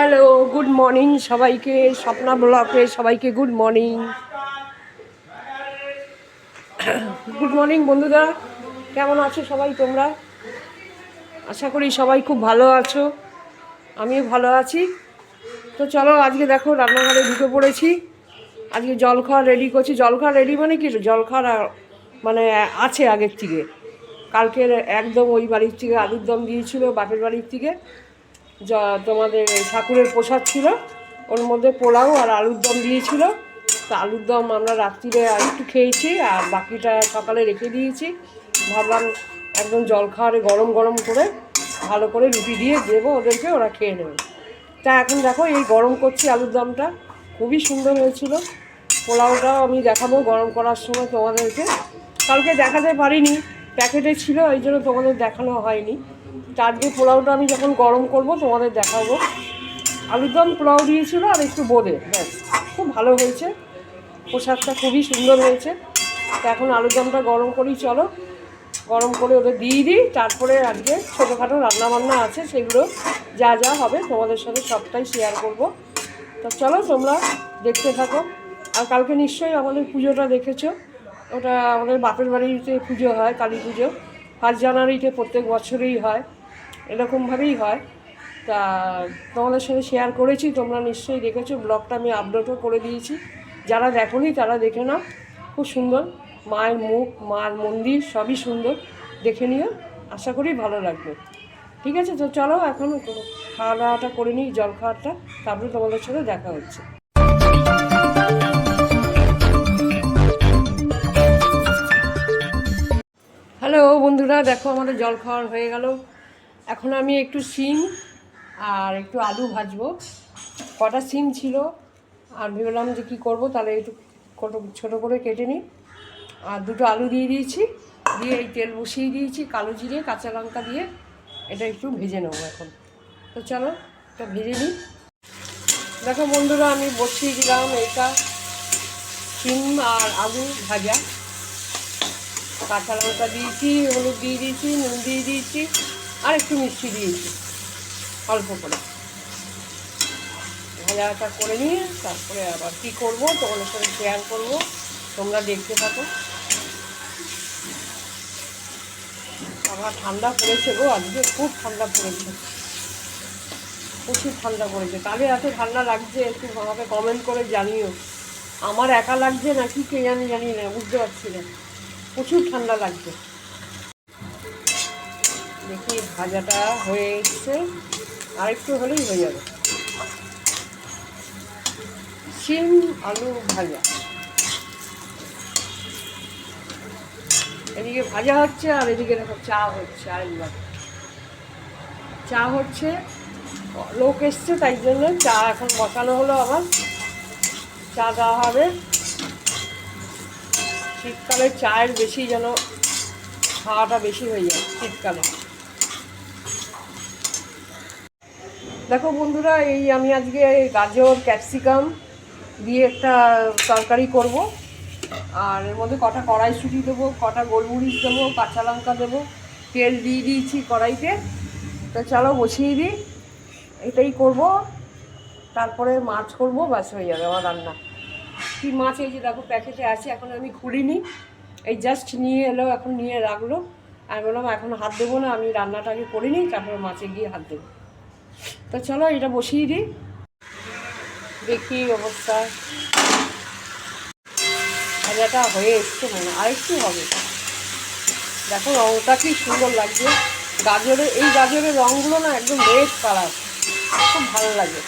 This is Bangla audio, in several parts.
হ্যালো গুড মর্নিং সবাইকে, স্বপ্না ব্লকে সবাইকে গুড মর্নিং গুড মর্নিং বন্ধুরা, কেমন আছো সবাই তোমরা? আশা করি সবাই খুব ভালো আছো, আমিও ভালো আছি। তো চলো, আজকে দেখো, রান্নাঘরে ঢুকে পড়েছি। আজকে জল খাওয়া রেডি করছি। জল খাওয়া রেডি মানে কি? জল খাওয়ার মানে আছে আগের থেকে। কালকের একদম ওই বাড়ির থেকে আলুর দম দিয়েছিল, বাপের বাড়ির থেকে। যা তোমাদের ঠাকুরের প্রসাদ ছিল, ওর মধ্যে পোলাও আর আলুর দম দিয়েছিল। তো আলুর দম আমরা রাত্রিরে আর একটু খেয়েছি আর বাকিটা সকালে রেখে দিয়েছি। ভাবলাম একদম জল খাওয়ারে গরম গরম করে, ভালো করে রুটি দিয়ে দেবো ওদেরকে, ওরা খেয়ে নেবে। তা এখন দেখো এই গরম করছি আলুর দমটা, খুবই সুন্দর হয়েছিল। পোলাওটাও আমি দেখাবো গরম করার সময় তোমাদেরকে। কালকে দেখাতে পারিনি, প্যাকেটে ছিল, এই জন্য তোমাদের দেখানো হয়নি। আজকে পোলাওটা আমি যখন গরম করব, তোমাদের দেখাবো। আলুর দম পোলাও দিয়েছিল আর একটু বোঁদে, ব্যাস, খুব ভালো হয়েছে। প্রসাদটা খুবই সুন্দর হয়েছে। তা এখন আলুর দমটা গরম করেই চলো। গরম করে ওদের দিয়ে দিই, তারপরে আজকে ছোটোখাটো রান্নাবান্না আছে, সেগুলো যা যা হবে তোমাদের সাথে সবটাই শেয়ার করব। তো চলো, তোমরা দেখতে থাকো। আর কালকে নিশ্চয়ই আমাদের পুজোটা দেখেছ। ওটা আমাদের বাপের বাড়িতে পুজো হয়, কালী পুজো। ফার্স্ট জানুয়ারিতে প্রত্যেক বছরেই হয়, এরকমভাবেই হয়। তা তোমাদের সাথে শেয়ার করেছি, তোমরা নিশ্চয়ই দেখেছ ব্লগটা আমি আপলোডও করে দিয়েছি। যারা দেখোনি তারা দেখে নাও, খুব সুন্দর। মায়ের মুখ, মার মন্দির, সবই সুন্দর। দেখে নিও, আশা করি ভালো লাগবে। ঠিক আছে, তো চলো এখন খাওয়া দাওয়াটা করে নিই জল খাওয়াটা তারপরে তোমাদের সাথে দেখা হচ্ছে। হ্যালো বন্ধুরা, দেখো আমাদের জল খাওয়ার হয়ে গেল। এখন আমি একটু শিম আর একটু আলু ভাজবো। কটা সিম ছিল আর ভেবেলাম যে কী করব, তাহলে একটু ছোটো করে কেটে নিই। আর দুটো আলু দিয়ে দিয়েছি, দিয়ে এই তেল বসিয়ে দিয়েছি, কালো জিরে, কাঁচা লঙ্কা দিয়ে। এটা একটু ভেজে নেব এখন। তো চলো, এটা ভেজে নিই। দেখো বন্ধুরা, আমি বসিয়ে দিলাম এটা সিম আর আলু ভাজা। কাঁচা লঙ্কা দিয়েছি, হলুদ দিয়ে দিয়েছি, নুন দিয়ে দিয়েছি, আর একটু মিষ্টি দিয়েছি, অল্প করে। ভাজাটা করে নিয়ে তারপরে আবার কী করব, তোমাদের সাথে শেয়ার করব, তোমরা দেখতে থাকো। আমার ঠান্ডা পড়েছে গো, আজকে খুব ঠান্ডা পড়েছে। প্রচুর ঠান্ডা পড়েছে। কালে এত ঠান্ডা লাগছে, একটু আমাকে কমেন্ট করে জানিও। আমার একা লাগছে না কি কে জানি জানি না, বুঝতে পারছি না। প্রচুর ঠান্ডা লাগছে। দেখি ভাজাটা হয়ে এসছে। আর একটু হলেই হয়ে যাবে। শিম, আলু ভাজা। এদিকে ভাজা হচ্ছে আর এদিকে দেখো চা হচ্ছে আরেকবার। চা হচ্ছে, লোক এসছে তাই জন্য চা এখন বসানো হলো আবার। চা দেওয়া হবে। শীতকালে চায়ের বেশি যেন খাওয়াটা বেশি হয়ে যায়, শীতকালে। দেখো বন্ধুরা, এই আমি আজকে গাজর, ক্যাপসিকাম দিয়ে একটা তরকারি করব। আর এর মধ্যে কটা কড়াইশুঁটি দেবো, কটা গোলমরিচ দেবো, কাঁচা লঙ্কা দেবো, তেল দিয়ে দিয়েছি কড়াইতে। তো চলো বসিয়ে দিই, এটাই করব। তারপরে মাছ করব, ব্যাস হয়ে যাবে আমার রান্না। কি মাছ এই যে দেখো প্যাকেটে আছে, এখন আমি খুলিনি। এই জাস্ট নিয়ে এলো, এখন নিয়ে রাখল। আমি বললাম, এখন হাত দেবো না, আমি রান্নাটাকে করে নিই, তারপরে মাছে গিয়ে হাত দেবো। তো চলো, এটা বসিয়ে দিই। দেখি অবস্থা। ভাজাটা হয়ে এসছে মনে। আরেকটু হবে। দেখো রঙটা কি সুন্দর লাগছে। গাজরের এই গাজরের রঙগুলো না একদম রেড কালার খুব ভালো লাগে।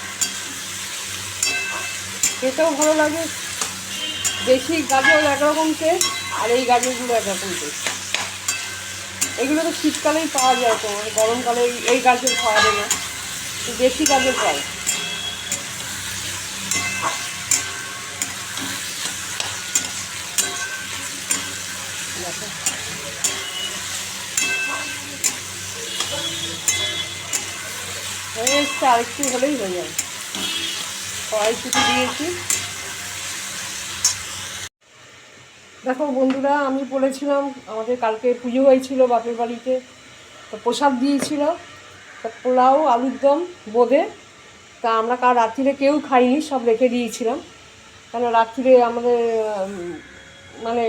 খেতেও ভালো লাগে। দেশি গাজর একরকম টেস্ট আর এই গাজরগুলো একরকম টেস্ট এগুলো তো শীতকালেই পাওয়া যায় তো মানে গরমকালে এই- গাজর পাওয়া যায় না। দেশি গাজর পায় হয়ে আরেকটু হলেই হয়ে যাবে। কড়াইশুটি দিয়েছি। দেখো বন্ধুরা, আমি বলেছিলাম, আমাদের কালকে পুজো হয়েছিল বাপের বাড়িতে, তো প্রসাদ দিয়েছিল, তা পোলাও, আলুর দম, বোঁদে, তা আমরা কাল রাত্রিরে কেউ খাইনি, সব রেখে দিয়েছিলাম। কেন রাত্রিরে আমাদের মানে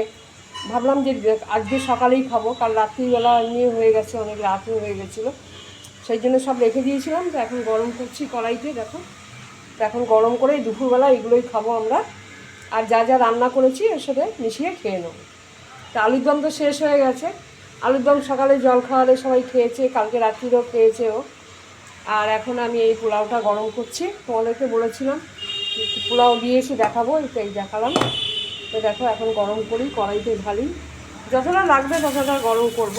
ভাবলাম যে আজকে সকালেই খাব, কাল রাত্রিবেলা নিয়ে হয়ে গেছে, অনেক রাতও হয়ে গেছিল। সেই জন্য সব রেখে দিয়েছিলাম, তো এখন গরম করছি কড়াইতে, দেখো। তো এখন গরম করে দুপুরবেলা এগুলোই খাব আমরা। আর যা যা রান্না করেছি এর সাথে মিশিয়ে খেয়ে নেব। তা আলুর দম তো শেষ হয়ে গেছে। আলুর দম সকালে জল খাওয়ালে সবাই খেয়েছে, কালকে রাত্রিরও খেয়েছে ও। আর এখন আমি এই পোলাওটা গরম করছি। তোমাদেরকে বলেছিলাম পোলাও দিয়েছি দেখাবো এই এই দেখালাম। তো দেখো এখন গরম করি, কড়াইতে ঢালি। যতটা লাগবে ততটা গরম করব।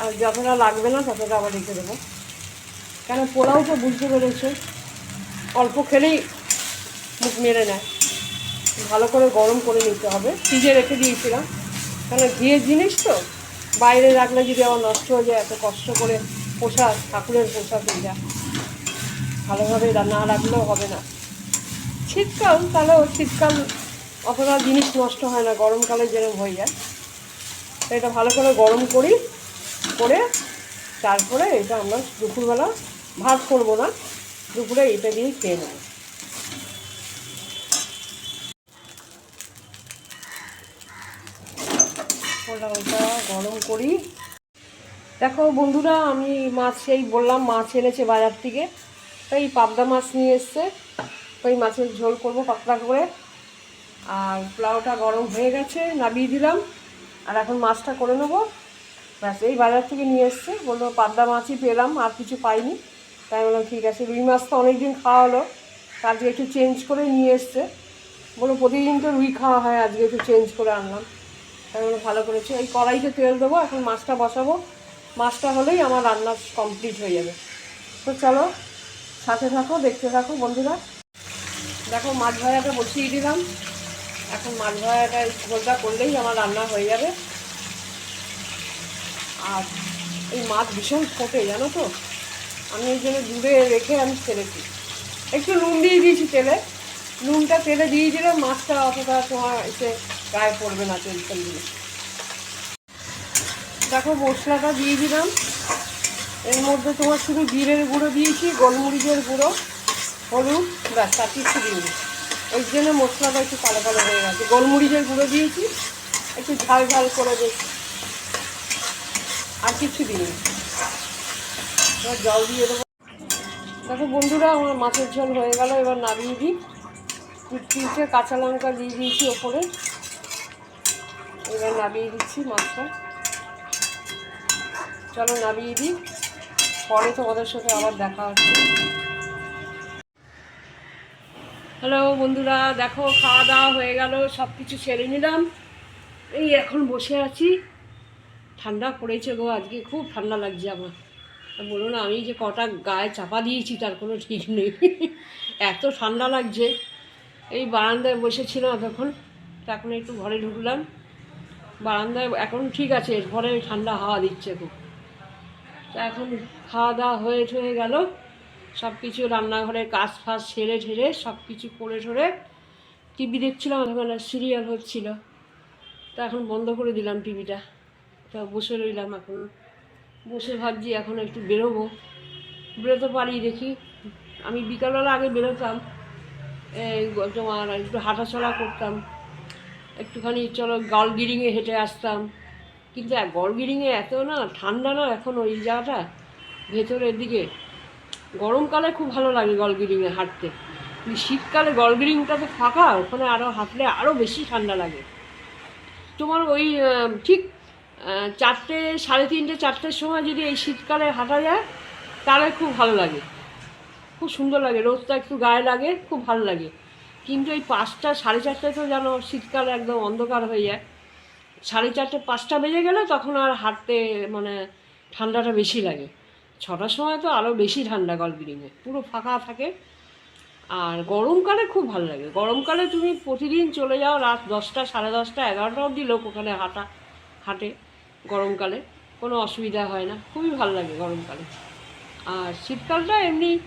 আর যতটা লাগবে না ততটা আবার রেখে দেবো। কেন পোলাও তো বুঝতে পেরেছে? অল্প খেলেই মুখ মেরে নেয়। ভালো করে গরম করে নিতে হবে। ফ্রিজে রেখে দিয়েছিলাম। কেন ঘিয়ের জিনিস তো? বাইরে রাখলে যদি আবার নষ্ট হয়ে যায়, এত কষ্ট করে পোশাক ঠাকুরের পোশাক যা। ভালোভাবে না রাখলেও হবে না। শীতকাল তাহলেও শীতকাল অতটা জিনিস নষ্ট হয় না, গরমকালে যেরকম হয়ে যায়। তো এটা ভালো করে গরম করি, করে তারপরে এটা আমরা দুপুরবেলা ভাত করব না। দুপুরে এটা দিয়েই খেয়ে নেব। পোলাওটা গরম করি। দেখো বন্ধুরা, আমি মাছ সেই বললাম, মাছ এনেছে বাজার থেকে। তাই পাবদা মাছ নিয়ে এসছে। ওই মাছের ঝোল করব পাতলা করে। আর পোলাওটা গরম হয়ে গেছে, নামিয়ে দিলাম। আর এখন মাছটা করে নেব। ব্যাস, এই বাজার থেকে নিয়ে এসছে। বলল, পাবদা মাছই পেলাম, আর কিছু পাইনি। তাই বললাম, ঠিক আছে, রুই মাছ তো অনেক দিন খাওয়া হলো। আজকে একটু চেঞ্জ করে নিয়ে এসছে। বলল, প্রতিদিন তো রুই খাওয়া হয়, আজকে একটু চেঞ্জ করে আনলাম। বলল ভালো করেছি। এই কড়াইতে তেল দেবো, এখন মাছটা বসাবো। মাছটা হলেই আমার রান্না কমপ্লিট হয়ে যাবে। তো চলো, সাথে থাকো, দেখতে থাকো বন্ধুরা। দেখো, মাছ ভাজাটা বসিয়ে দিলাম। এখন মাছ ভাজাটা ঝোলটা করলেই আমার রান্না হয়ে যাবে। আর এই মাছ ভীষণ ফোটে, জানো তো? আমি এই জন্য দূরে রেখে আমি ছেড়েছি। একটু নুন দিয়ে দিয়েছি তেলে। নুনটা তেলে দিয়ে দিলে মাছটা অতটা তোমার এসে গায়ে পড়বে না তেল তেল দিলে দেখো মশলাটা দিয়ে দিলাম। এর মধ্যে তোমার শুধু জিরের গুঁড়ো দিয়েছি, গোলমরিচের গুঁড়ো, হলুদ, ব্যাস, আর কিছু দিইনি। ওই জন্য মশলাটা একটু কালো কালো হয়ে গেছে। গোলমরিচের গুঁড়ো দিয়েছি, একটু ঝাল ঝাল করে দিয়েছি আর কিছু দিইনি। এবার জল দিয়ে দেবো। দেখো বন্ধুরা, আমার মাছের ঝোল হয়ে গেল। এবার নামিয়ে দিই। তিনটে কাঁচা লঙ্কা দিয়ে দিয়েছি ওপরে। এবার নামিয়ে দিচ্ছি মাছটা। চলো নামিয়ে দিই। পরে তোমাদের সাথে আবার দেখা হচ্ছে। হ্যালো বন্ধুরা, দেখো খাওয়া দাওয়া হয়ে গেল সব কিছু সেরে নিলাম। এই এখন বসে আছি। ঠান্ডা পড়েছে গো আজকে, খুব ঠান্ডা লাগছে আমার। বলো না, আমি যে কটা গায়ে চাপা দিয়েছি, তার কোনো ঠিক নেই। এত ঠান্ডা লাগছে। এই বারান্দায় বসেছিলাম তখন এখন একটু ঘরে ঢুকলাম। বারান্দায়, এখন ঠিক আছে ঘরে ঠান্ডা হাওয়া দিচ্ছে খুব। তা এখন খাওয়া দাওয়া হয়ে ঠয়ে গেল সব কিছু রান্নাঘরের কাজ ফাজ সেরে ঠেরে সব কিছু করে ঠরে টিভি দেখছিলাম তখন সিরিয়াল হচ্ছিল। তা এখন বন্ধ করে দিলাম টিভিটা। তা বসে রইলাম এখন। বসে ভাবছি এখন একটু বেরোবো। বেরোতে পারি, দেখি। আমি বিকালবেলা আগে বেরোতাম। তোমার একটু হাঁটাচলা করতাম। একটুখানি চলো গলগিরিংয়ে হেঁটে আসতাম। কিন্তু গলগিরিংয়ে এত না, ঠান্ডা না এখন ওই জায়গাটা? ভেতরের দিকে। গরমকালে খুব ভালো লাগে গলগিরিংয়ে হাঁটতে। কিন্তু শীতকালে গলগিরিংটা তো ফাঁকা, ওখানে আরও হাঁটলে আরও বেশি ঠান্ডা লাগে। তোমার ওই ঠিক চারটে, সাড়ে তিনটে, চারটের সময় যদি এই শীতকালে হাঁটা যায়, তাহলে খুব ভালো লাগে। খুব সুন্দর লাগে, রোদটা একটু গায়ে লাগে, খুব ভালো লাগে। কিন্তু এই পাঁচটা, সাড়ে চারটায় তো যেন শীতকাল একদম অন্ধকার হয়ে যায়। সাড়ে চারটে, পাঁচটা বেজে গেলে তখন আর হাঁটতে মানে ঠান্ডাটা বেশি লাগে। ছটার সময় তো আরও বেশি ঠান্ডা গলবিরিংয়ে পুরো ফাঁকা থাকে। আর গরমকালে খুব ভালো লাগে। গরমকালে তুমি প্রতিদিন চলে যাও রাত দশটা, সাড়ে দশটা, এগারোটা অবধি লোক ওখানে হাঁটা, হাঁটে গরমকালে। কোনো অসুবিধা হয় না। খুবই ভালো লাগে গরমকালে। আর শীতকালটা এমনি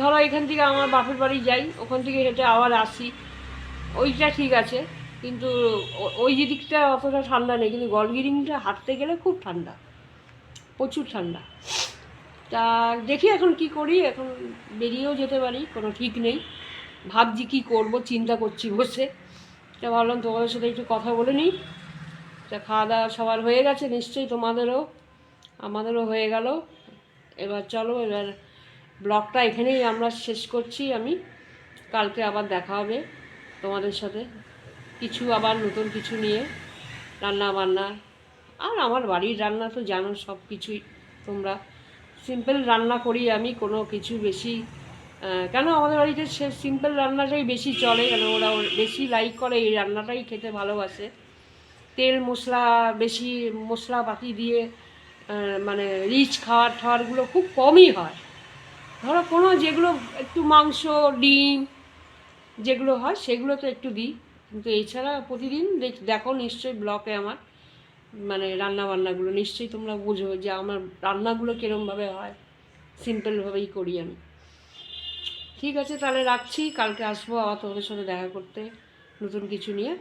ধরো এখান থেকে আমার বাপের বাড়ি যাই, ওখান থেকে হেঁটে আবার আসি। ওইটা ঠিক আছে, কিন্তু ওই দিকটা অতটা ঠান্ডা নেই, কিন্তু গলগিরিংটা হাঁটতে গেলে খুব ঠান্ডা, প্রচুর ঠান্ডা। তা দেখি এখন কি করি, এখন বেরিয়েও যেতে পারি, কোনো ঠিক নেই। ভাবছি কি করব, চিন্তা করছি বসে। তা ভাবলাম তোমাদের সাথে একটু কথা বলে নিই। তা খাওয়া দাওয়া সবার হয়ে গেছে, নিশ্চয়ই তোমাদেরও, আমাদেরও হয়ে গেল। এবার চলো, এবার ব্লগটা এখানেই আমরা শেষ করছি আমি। কালকে আবার দেখা হবে তোমাদের সাথে। কিছু আবার নতুন কিছু নিয়ে রান্না বান্না আর আমার বাড়ির রান্না তো জানো সব কিছুই তোমরা। সিম্পল রান্না করি আমি, কোনো কিছু বেশি কেন আমাদের বাড়িতে সে সিম্পল রান্নাটাই বেশি চলে, কেন ওরা বেশি লাইক করে, এই রান্নাটাই খেতে ভালোবাসে। তেল মশলা, বেশি মশলাপাতি দিয়ে মানে রিচ খাওয়ার খাবারগুলো খুব কমই হয়। ধরো কোনো যেগুলো একটু মাংস, ডিম যেগুলো হয় সেগুলো তো একটু দিই। কিন্তু এছাড়া প্রতিদিন দেখ- নিশ্চয়ই ব্লকে আমার মানে রান্না বান্নাগুলো নিশ্চয়ই তোমরা বুঝো যে আমার রান্নাগুলো কীরমভাবে হয়। সিম্পলভাবেই করি আমি। ঠিক আছে, তাহলে রাখছি। কালকে আসব আবার তোমাদের সাথে দেখা করতে, নতুন কিছু নিয়ে।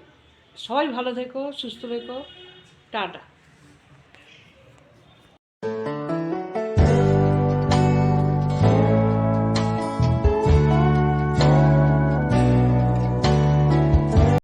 সবাই ভালো থেকো, সুস্থ থেকো। টাটা।